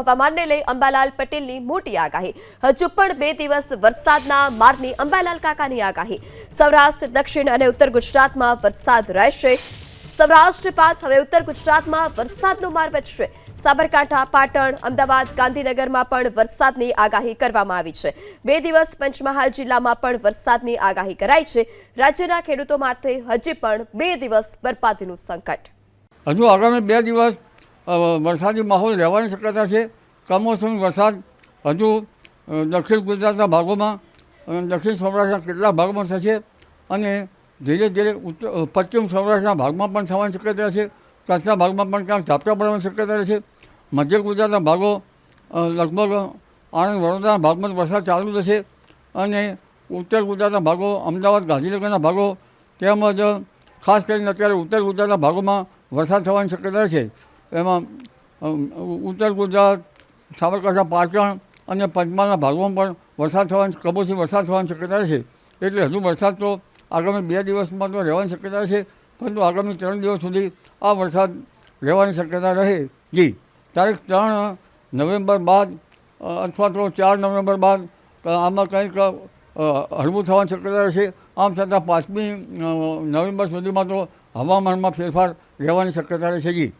હવામાનને લઈ અંબાલાલ પટેલની મોટી આગાહી. હજુ પણ બે દિવસ વરસાદના મારની અંબાલાલ કાકાની આગાહી. સૌરાષ્ટ્ર, દક્ષિણ અને ઉત્તર ગુજરાતમાં વરસાદ રહેશે. સૌરાષ્ટ્ર બાદ હવે ઉત્તર ગુજરાતમાં વરસાદનો માર વધશે સાબરકાંઠા, પાટણ, અમદાવાદ, ગાંધીનગરમાં પણ વરસાદની આગાહી કરવામાં આવી છે. બે દિવસ પંચમહાલ જિલ્લામાં પણ વરસાદની આગાહી કરાઈ છે. રાજ્યના ખેડૂતો માટે હજી પણ બે દિવસ બરબાદીનું સંકટ. હજુ આગામી બે દિવસ વરસાદી માહોલ રહેવાની શક્યતા છે. કમોસમી વરસાદ હજુ દક્ષિણ ગુજરાતના ભાગોમાં દક્ષિણ સૌરાષ્ટ્રના કેટલાક ભાગમાં થશે અને ધીરે ધીરે ઉત્તર પશ્ચિમ સૌરાષ્ટ્રના ભાગમાં પણ થવાની શક્યતા છે. કચ્છના ભાગમાં પણ ક્યાંક ઝાપટા પડવાની શક્યતા છે મધ્ય ગુજરાતના ભાગો લગભગ આણંદ, વડોદરાના ભાગમાં વરસાદ ચાલુ થશે અને ઉત્તર ગુજરાતના ભાગો, અમદાવાદ, ગાંધીનગરના ભાગો તેમજ ખાસ કરીને અત્યારે ઉત્તર ગુજરાતના ભાગોમાં વરસાદ થવાની શક્યતા છે. એમાં ઉત્તર ગુજરાત, સાબરકાંઠા, પાટણ અને પંચમહાલના ભાગોમાં પણ વરસાદ થવાની કમોસમી વરસાદ થવાની શક્યતા છે. એટલે હજુ વરસાદ તો આગામી બે દિવસમાં તો રહેવાની શક્યતા છે, પરંતુ આગામી ત્રણ દિવસ સુધી આ વરસાદ રહેવાની શક્યતા રહે. જી. તારીખ ત્રણ નવેમ્બર બાદ અથવા તો ચાર નવેમ્બર બાદ આમાં કંઈક હળવું થવાની શક્યતા રહેશે. આમ છતાં પાંચમી નવેમ્બર સુધીમાં તો હવામાનમાં ફેરફાર રહેવાની શક્યતા રહેશે. જી.